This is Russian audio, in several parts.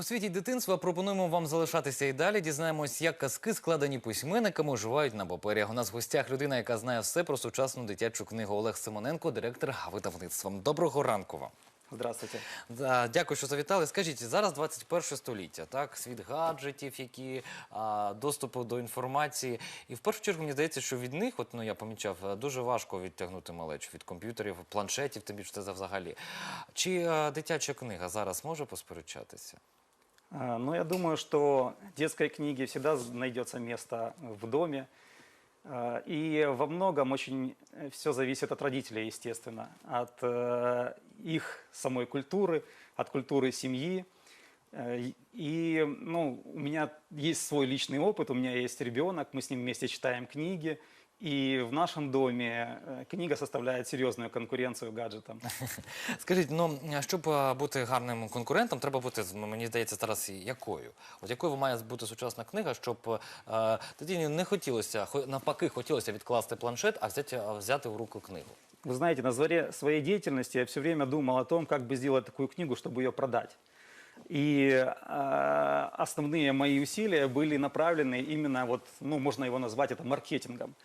У світі дитинства пропонуємо вам залишатися і далі. Дізнаємось, як казки, складені письменниками, оживають на папері. У нас в гостях людина, яка знає все про сучасну дитячу книгу. Олег Симоненко, директор видавництва. Доброго ранку вам. Здравствуйте. Да, дякую, що завітали. Скажіть, зараз 21 століття, так, світ гаджетів, які а, доступу до інформації. І в першу чергу мені здається, що від них, от ну я помічав, е, дуже важко відтягнути малечу від комп'ютерів, планшетів, тим більше це взагалі. Чи е, дитяча книга зараз може посперечатися? А, Ну, я думаю, что детской книге всегда найдется место в доме. А, И во многом очень все зависит от родителей, естественно, от э, их самой культуры, от культуры семьи. Э, И ну, у меня есть свой личный опыт, у меня есть ребенок, мы с ним вместе читаем книги. И в нашем доме э, книга составляет серьезную конкуренцию гаджетам. Скажіть, ну щоб е, бути гарним конкурентом, треба бути з- мені здається зараз і якою. От якою має бути сучасна книга, щоб е, дитині не хотілося, хо- навпаки, хотілося відкласти планшет, а взяти, а взяти в руку книгу. Вы знаете, на заре своей деятельности я все время думал о том, как бы сделать такую книгу, чтобы ее продать. И э, основные мои усилия были направлены именно, вот, ну, можно его назвать это маркетингом.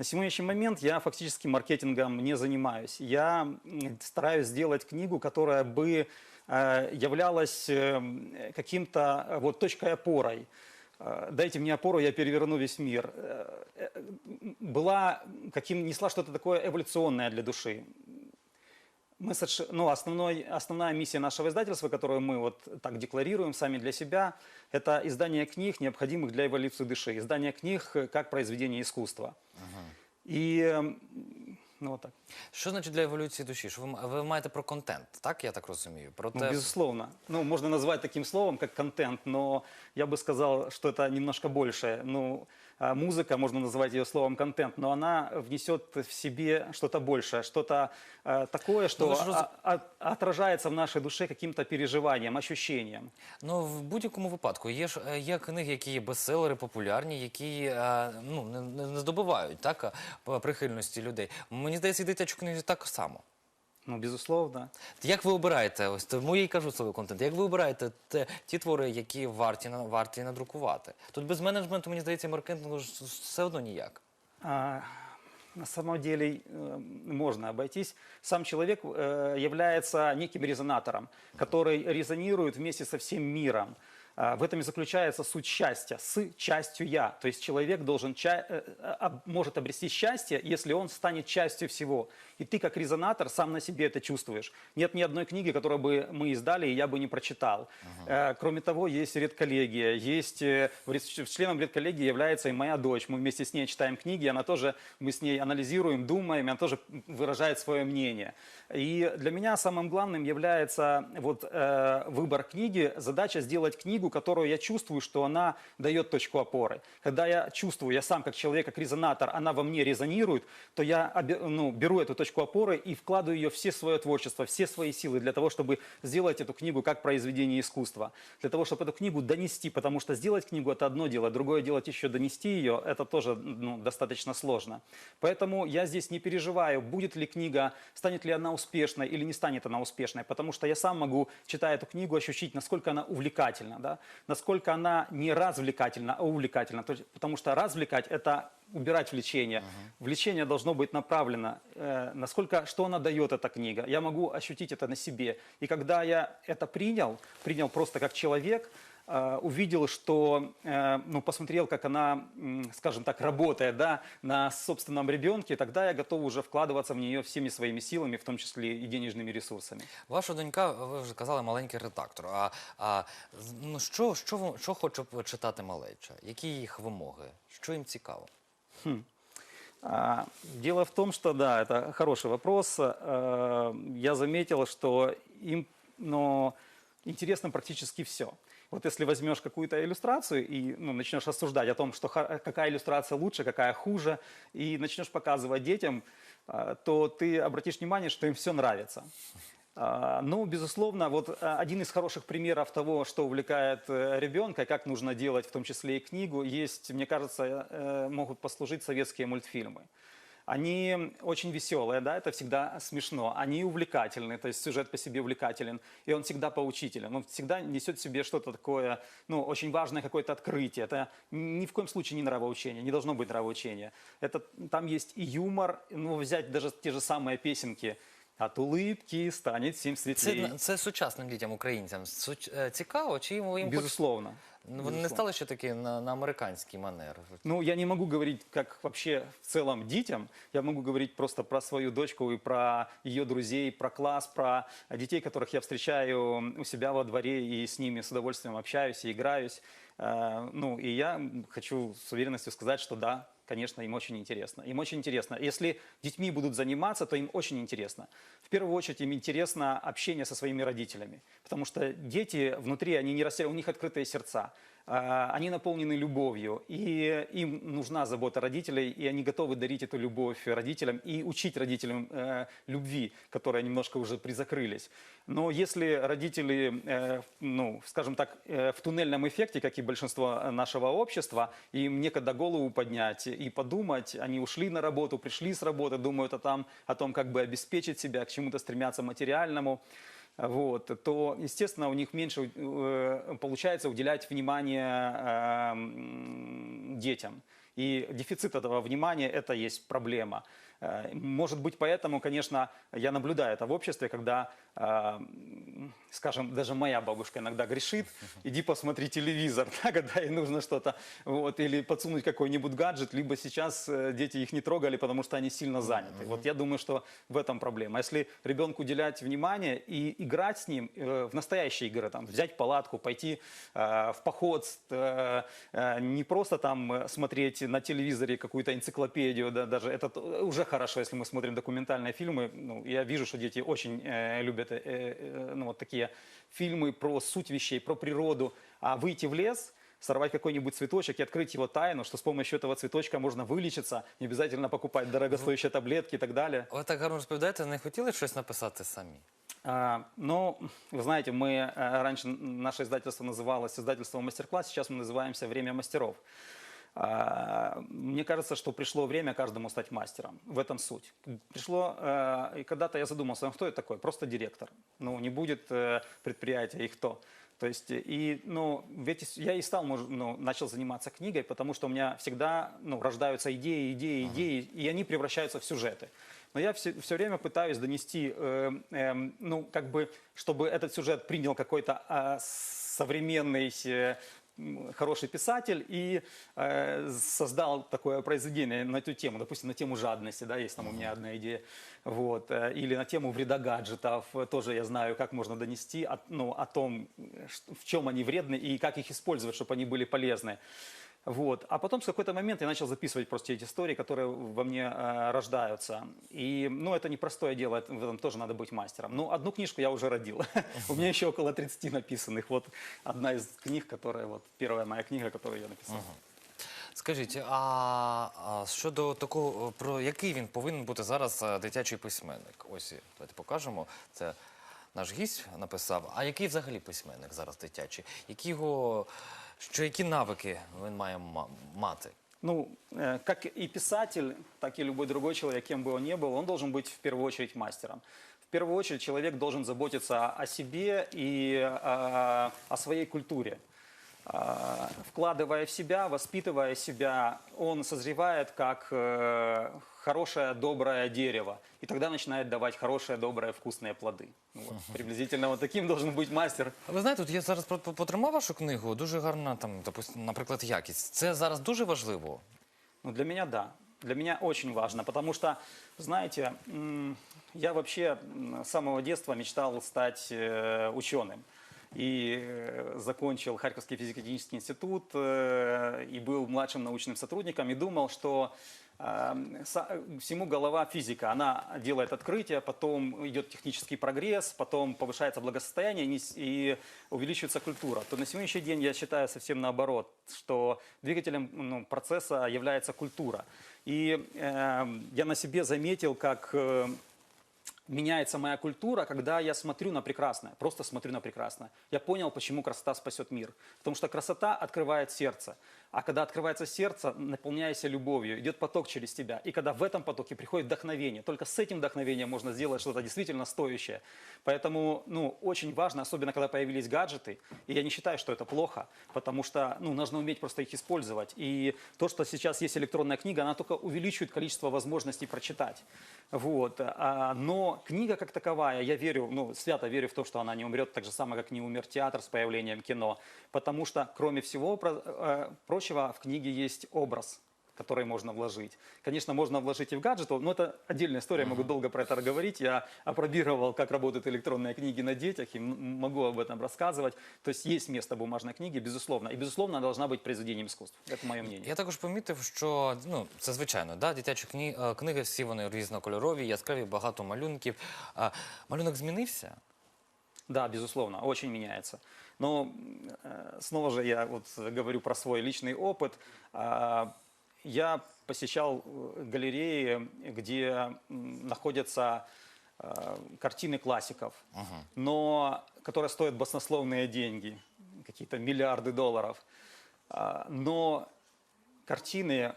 На сегодняшний момент я фактически маркетингом не занимаюсь. Я стараюсь сделать книгу, которая бы э, являлась э, каким-то э, вот точкой опорой. Э, Дайте мне опору, я переверну весь мир. Была каким несла что-то такое эволюционное для души. Мы соверш- ну, основной, основная миссия нашего издательства, которую мы вот так декларируем сами для себя, это издание книг, необходимых для эволюции души, издание книг э, как произведение искусства. И м, ну, вот так. Що значить для еволюції душі? Що ви, м- ви маєте про контент, так я так розумію? Про Ну, те, безусловно. Ну, можно назвать таким словом, как контент, но я бы сказал, что это немножко больше. Ну, а музыка, можно называть ее словом контент, но она внесет в себе что-то большее, что-то э, такое, что вы же роз- а- а- отражается в нашей душе каким-то переживанием, ощущением. Ну, в будь-якому випадку є ж е, є книги, які є бестселери, популярні, які е, ну не, не не здобувають так е, п- прихильності людей. Мені здається, і дитячу книгу так само. Ну, безусловно. Як ви обираєте, ось тому я й кажу свій контент, як ви обираєте те, ті твори, які варті на варті надрукувати? Тут без менеджменту, мені здається, маркетингу ж все одно ніяк. А, на самом деле э, можно обойтись. Сам человек э, является неким резонатором, который резонирует вместе со всем миром. А, В этом и заключается суть счастья, с частью я. То есть человек должен, э, э, может обрести счастье, если он станет частью всего. И ты как резонатор сам на себе это чувствуешь. Нет ни одной книги, которую бы мы издали, и я бы не прочитал. Э, Кроме того, есть редколлегия, есть членом редколлегии является и моя дочь. Мы вместе с ней читаем книги, она тоже, мы с ней анализируем, думаем, она тоже выражает свое мнение. И для меня самым главным является вот выбор книги, задача сделать книгу, которую я чувствую, что она дает точку опоры. Когда я чувствую, я сам как человек, как резонатор, она во мне резонирует, то я ну, беру эту точку опоры и вкладываю ее все свое творчество, все свои силы для того, чтобы сделать эту книгу как произведение искусства. Для того, чтобы эту книгу донести, потому что сделать книгу это одно дело, другое дело еще донести ее, это тоже ну, достаточно сложно. Поэтому я здесь не переживаю, будет ли книга, станет ли она успешной или не станет она успешной, потому что я сам могу, читая эту книгу, ощутить, насколько она увлекательна, да? Насколько она не развлекательна, а увлекательна. То есть, потому что развлекать – это убирать влечение. Влечение должно быть направлено, э, насколько, что она дает, эта книга. Я могу ощутить это на себе. И когда я это принял, принял просто как человек, увидел, что, э, ну, посмотрел, как она, м, скажем так, работает, да, на собственном ребенке, тогда я готов уже вкладываться в нее всеми своими силами, в том числе и денежными ресурсами. Ваша донька, ви вже казали, маленький редактор. А, а з- ну, що, що, ви- що хоче читати малеча? Які їх вимоги? Що їм цікаво? А, Дело в том, что да, это хороший вопрос. Э, Я заметил, что им ну, интересно практически все. Вот если возьмешь какую-то иллюстрацию и ну, начнешь рассуждать о том, что ха- какая иллюстрация лучше, какая хуже, и начнешь показывать детям, э, то ты обратишь внимание, что им все нравится. А, Ну, безусловно, вот а, один из хороших примеров того, что увлекает э, ребенка, как нужно делать, в том числе и книгу, есть, мне кажется, э, могут послужить советские мультфильмы. они очень веселые, да, это всегда смешно. Они увлекательны, то есть сюжет по себе увлекателен, и он всегда поучителен. Он всегда несет в себе что-то такое, ну, очень важное какое-то открытие. Это ни в коем случае не нравоучение, не должно быть нравоучения. Это, там есть и юмор, ну, взять даже те же самые песенки «От улыбки станет всем светлее». Це, це сучасним дітям, українцям суч- е, цікаво, чи їм їм хоч- Безусловно. вони не Безусловно. стали ще такі на, на американський манер? Ну, я не могу говорить, как вообще в целом детям. Я могу говорить просто про свою дочку и про ее друзей, про класс, про детей, которых я встречаю у себя во дворе и с ними с удовольствием общаюсь и играюсь. Э, Ну, и я хочу с уверенностью сказать, что да, конечно, им очень интересно. Им очень интересно. Если детьми будут заниматься, то им очень интересно. В первую очередь им интересно общение со своими родителями, потому что дети внутри, они не растеряны, у них открытые сердца. А, Они наполнены любовью, и им нужна забота родителей, и они готовы дарить эту любовь родителям и учить родителям э, любви, которые немножко уже призакрылись. Но если родители, э, ну, скажем так, э, в туннельном эффекте, как и большинство нашего общества, им некогда голову поднять и подумать, они ушли на работу, пришли с работы, думают о, там, о том, как бы обеспечить себя, к чему-то стремятся материальному, вот, то, естественно, у них меньше э, получается уделять внимание э, м, детям. И дефицит этого внимания – это есть проблема. Э, Может быть, поэтому, конечно, я наблюдаю это в обществе, когда, э, скажем, даже моя бабушка иногда грешит, иди посмотри телевизор, да, когда ей нужно что-то, вот, или подсунуть какой-нибудь гаджет, либо сейчас э, дети их не трогали, потому что они сильно заняты. Вот я думаю, что в этом проблема. Если ребенку уделять внимание и играть с ним в настоящие игры, там, взять палатку, пойти в поход, не просто там смотреть на телевизоре какую-то энциклопедию, да, даже это уже хорошо, если мы смотрим документальные фильмы. Ну, я вижу, что дети очень э, любят э, э, ну, вот такие фильмы про суть вещей, про природу. А выйти в лес, сорвать какой-нибудь цветочек и открыть его тайну, что с помощью этого цветочка можно вылечиться, не обязательно покупать дорогостоящие таблетки и так далее. Ви так гарно розповідаєте, не хотіли щось написати самі? А, Ну, вы знаете, мы э, раньше н- наше издательство называлось издательство «Мастер-класс», сейчас мы называемся «Время мастеров». А, Мне кажется, что пришло время каждому стать мастером. В этом суть. Пришло, э, и когда-то я задумался, ну, кто это такой? Просто директор. Ну, не будет э, предприятия, и кто? То есть, и, ну, ведь я и стал, ну, начал заниматься книгой, потому что у меня всегда, ну, рождаются идеи, идеи, идеи, и они превращаются в сюжеты. Но я все, все время пытаюсь донести, э, эм, ну, как бы, чтобы этот сюжет принял какой-то а, современный э, хороший писатель и э, создал такое произведение на эту тему, допустим, на тему жадности, да, есть там у меня одна идея, вот, э, или на тему вреда гаджетов, тоже я знаю, как можно донести, о, ну, о том, э, ш- в чем они вредны и как их использовать, чтобы они были полезны. Вот. А потом с какой-то момент я начал записывать просто эти истории, которые во мне э, рождаются. И, ну, это непростое дело, это- в этом тоже надо быть мастером. Ну, одну книжку я уже родил. У меня еще около 30 написанных. Вот одна из книг, которая, вот, первая моя книга, которую я написал. Скажіть, а, а щодо такого, про який він повинен бути зараз е, дитячий письменник? Ось давайте покажемо. Це наш гість написав. А який взагалі письменник зараз дитячий? Які його, що які навики він має ма- мати? Ну, э, как и писатель, так и любой другой человек, кем бы он ни был, он должен быть в первую очередь мастером. В первую очередь человек должен заботиться о себе и э, о своей культуре. А, Вкладывая в себя, воспитывая себя, он созревает как э, хорошее, доброе дерево. И тогда начинает давать хорошие, добрые, вкусные плоды. Ну Вот. Приблизительно вот таким должен быть мастер. А Ви знаєте, от я зараз про- по- потримав вашу книгу, дуже гарна там, допустим, наприклад, якість. Це зараз дуже важливо. Ну, для меня да. Для меня очень важно, потому что, знаете, м, я вообще м, с самого детства мечтал стать э, ученым. И э, закончил Харьковский физико-технический институт э, и был младшим научным сотрудником и думал, что э, са- всему голова физика. Она делает открытия, потом идет технический прогресс, потом повышается благосостояние и увеличивается культура. То на сегодняшний день я считаю совсем наоборот, что двигателем ну, процесса является культура. И э, я на себе заметил, как э, меняется моя культура, когда я смотрю на прекрасное, просто смотрю на прекрасное. Я понял, почему красота спасет мир. Потому что красота открывает сердце. А когда открывается сердце, наполняйся любовью, идет поток через тебя. И когда в этом потоке приходит вдохновение, только с этим вдохновением можно сделать что-то действительно стоящее. Поэтому, ну, очень важно, особенно когда появились гаджеты, и я не считаю, что это плохо, потому что, ну, нужно уметь просто их использовать. И то, что сейчас есть электронная книга, она только увеличивает количество возможностей прочитать. Вот. А, но книга как таковая, я верю, ну, свято верю в то, что она не умрет, так же самое, как не умер театр с появлением кино. Потому что, кроме всего про- э, прочего, в книге есть образ который можно вложить. Конечно, можно вложить и в гаджет, но это отдельная история, могу долго про это говорить. Я опробировал, как работают электронные книги на детях, и м- могу об этом рассказывать. То есть есть место бумажной книги, безусловно. И, безусловно, она должна быть произведением искусства. Это мое мнение. Я також помітив, що ну це звичайно, да, дитячі кні... е, книги всі вони різнокольорові, яскраві, багато малюнків. А малюнок змінився? Да, безусловно, очень меняется. Но э, снова же я вот говорю про свой личный опыт. А, Я посещал э, галереи, где находятся э, картины классиков, но которые стоят баснословные деньги, какие-то миллиарды долларов. А, Но картины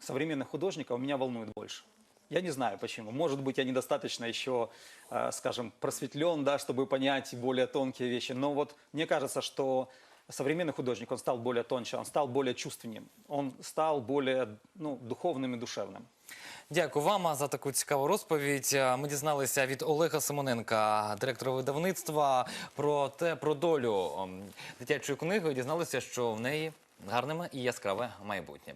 современных художников меня волнует больше. Я не знаю почему. Может быть, я недостаточно еще, э, скажем, просветлен, да, чтобы понять более тонкие вещи. Но вот мне кажется, что современный художник, он стал более тоньше, он стал более чувственным, он стал более ну, духовным и душевным. Дякую вам за таку цікаву розповідь. Е, Ми дізналися від Олега Симоненка, директора видавництва, про те, про долю ем, дитячої книги. Дізналися, що в неї гарне і яскраве майбутнє.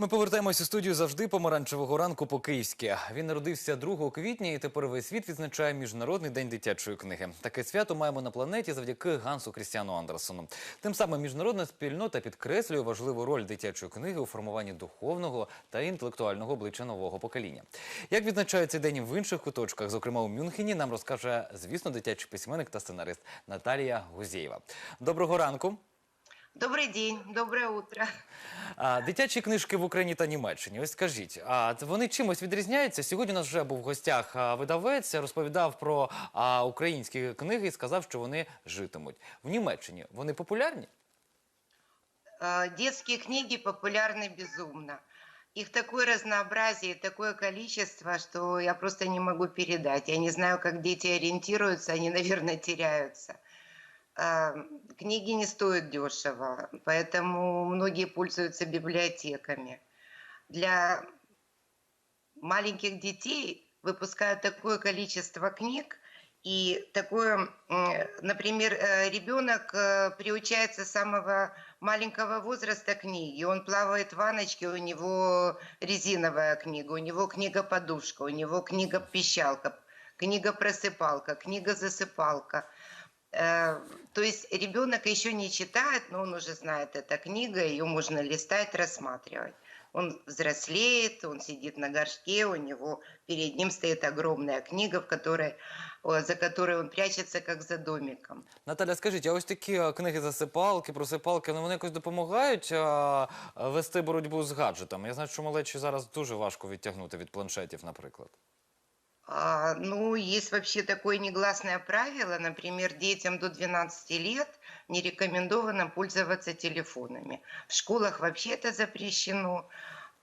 Ми повертаємось у студію завжди помаранчевого ранку по київськи. Він народився 2 квітня, і тепер весь світ відзначає міжнародний день дитячої книги. Таке свято маємо на планеті завдяки Гансу Крістіану Андерсону. Тим самим міжнародна спільнота підкреслює важливу роль дитячої книги у формуванні духовного та інтелектуального обличчя нового покоління. Як відзначають цей день в інших куточках, зокрема у Мюнхені, нам розкаже, звісно, дитячий письменник та сценарист Наталія Гузєєва. Доброго ранку. Добрый день, доброе утро. А, дитячі книжки в Україні та Німеччині. Ось скажіть, а вони чимось відрізняються? Сьогодні у нас вже був в гостях а, видавець, розповідав про а, українські книги і сказав, що вони житимуть. В Німеччині вони популярні? Э, Детские книги популярны безумно. Их такое разнообразие, такое количество, что я просто не могу передать. Я не знаю, как дети ориентируются, они, наверное, теряются. А, Книги не стоят дешево, поэтому многие пользуются библиотеками. Для маленьких детей выпускают такое количество книг, и такое, например, э, ребенок э, приучается с самого маленького возраста книги. Он плавает в ванночке, у него резиновая книга, у него книга-подушка, у него книга-пищалка, книга-просыпалка, книга-засыпалка. Э, То есть ребенок еще не читает, но он уже знает, эта книга, ее можно листать, рассматривать. Он взрослеет, он сидит на горшке, у него перед ним стоит огромная книга, в которой, о, за которой он прячется, как за домиком. Наталя, скажіть, а ось такі а, книги засипалки, просипалки, ну, вони якось допомагають а, а, вести боротьбу з гаджетами? Я знаю, що малечі зараз дуже важко відтягнути від планшетів, наприклад. А, Ну, есть вообще такое негласное правило, например, детям до 12 лет не рекомендовано пользоваться телефонами. В школах вообще это запрещено,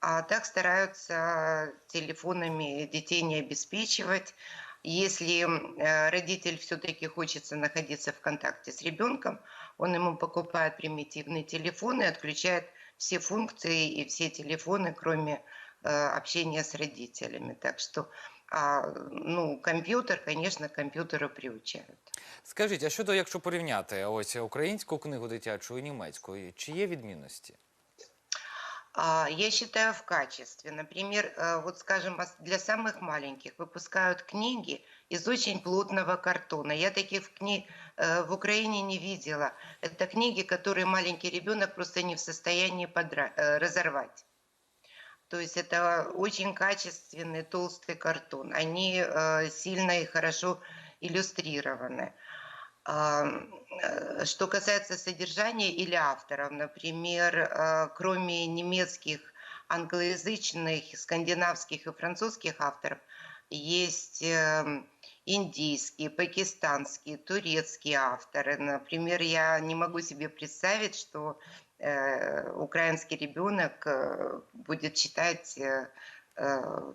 а так стараются телефонами детей не обеспечивать. Если э, родитель все-таки хочется находиться в контакте с ребенком, он ему покупает примитивный телефон и отключает все функции и все телефоны, кроме э, общения с родителями. Так что а, ну, комп'ютер, конечно, комп'ютеру приучають. Скажіть, а щодо, якщо порівняти ось українську книгу дитячу і німецьку, чи є відмінності? А, Я считаю в качестве. Например, э, вот скажем, ос- для самых маленьких выпускают книги из очень плотного картона. Я таких книг э, в Украине не видела. Это книги, которые маленький ребенок просто не в состоянии подра- э, разорвать. То есть это очень качественный толстый картон. Они э, сильно и хорошо иллюстрированы. Э, Что касается содержания или авторов, например, э, кроме немецких, англоязычных, скандинавских и французских авторов, есть э, индийские, пакистанские, турецкие авторы. Например, я не могу себе представить, что э, украинский ребенок э, будет читать э, э,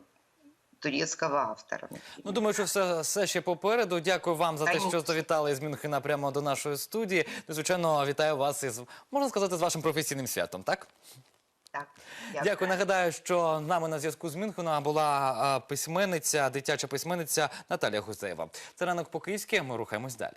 турецкого автора. Ну, думаю, що все, все ще попереду. Дякую вам за те, що Конечно. завітали із Мюнхена прямо до нашої студії. Ну, звичайно, вітаю вас із, можна сказати, з вашим професійним святом, так? Так, Дякую. Нагадаю, що з нами на зв'язку з Мюнхена була а, письменниця, дитяча письменниця Наталія Гузеєва. Це ранок по-київськи. Ми рухаємось далі.